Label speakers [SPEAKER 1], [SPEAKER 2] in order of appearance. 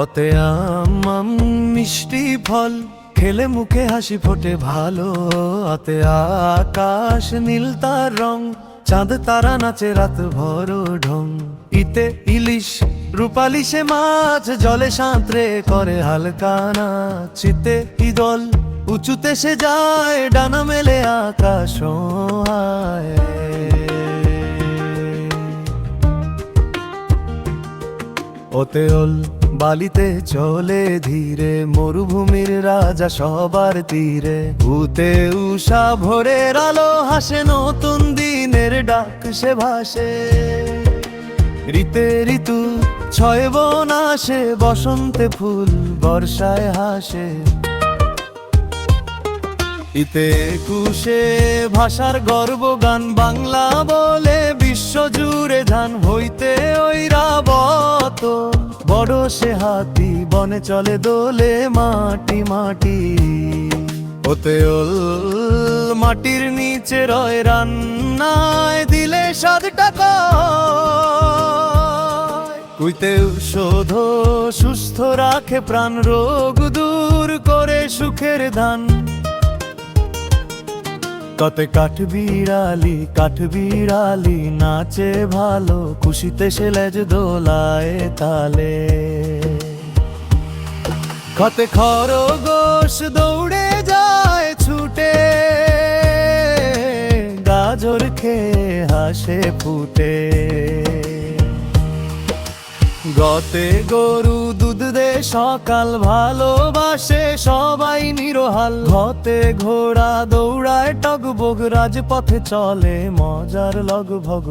[SPEAKER 1] অতে আম আম মিষ্টি ফল, খেলে মুখে হাসি ফোটে ভালো। অতে আকাশ নীল তার রং, চাঁদ তারা নাচে রাত ভর ঢং। ইতে ইলিশ, রূপালি সে মাছ, জলে সাঁতরে করে হালকা নাচ। ইতে ইদল, উঁচুতে সে যায়, ডানা মেলে আকাশ ওতে ওল বালিতে চলে ধীরে, মরুভূমির রাজা সবার তীরে। ভূতে উষা ভোরের আলো হাসে, নতুন দিনের ডাক সে ভাসে। ঋতে ঋতু ছয় বন আসে, বসন্তে ফুল বর্ষায় হাসে। ইতে কুশে ভাষার গর্ব গান, বাংলা বলে বিশ্ব জুড়ে ধান হইতে বড় সে হাতি, বনে চলে দোলে মাটি মাটি। ওতে ওল মাটির নিচে রয় রান্নায় দিলে স্বাদ টাকা কুইতে শোধ, সুস্থ রাখে প্রাণ, রোগ দূর করে সুখের দান কতে কাঠ বিড়ালি কাঠ বিড়ালি নাচে ভালো, খুশিতে সে লেজ দোলায় তালে। কতে খরগোশ দৌড়ে যায় ছুটে, গাজর খেয়ে হাসে ফুটে। গতে গরু সকাল ভালোবাসে সবাই নিরহাল। হতে ঘোড়া দৌড়ায় টগবগ রাজপথে চলে মজার লগ ভগ।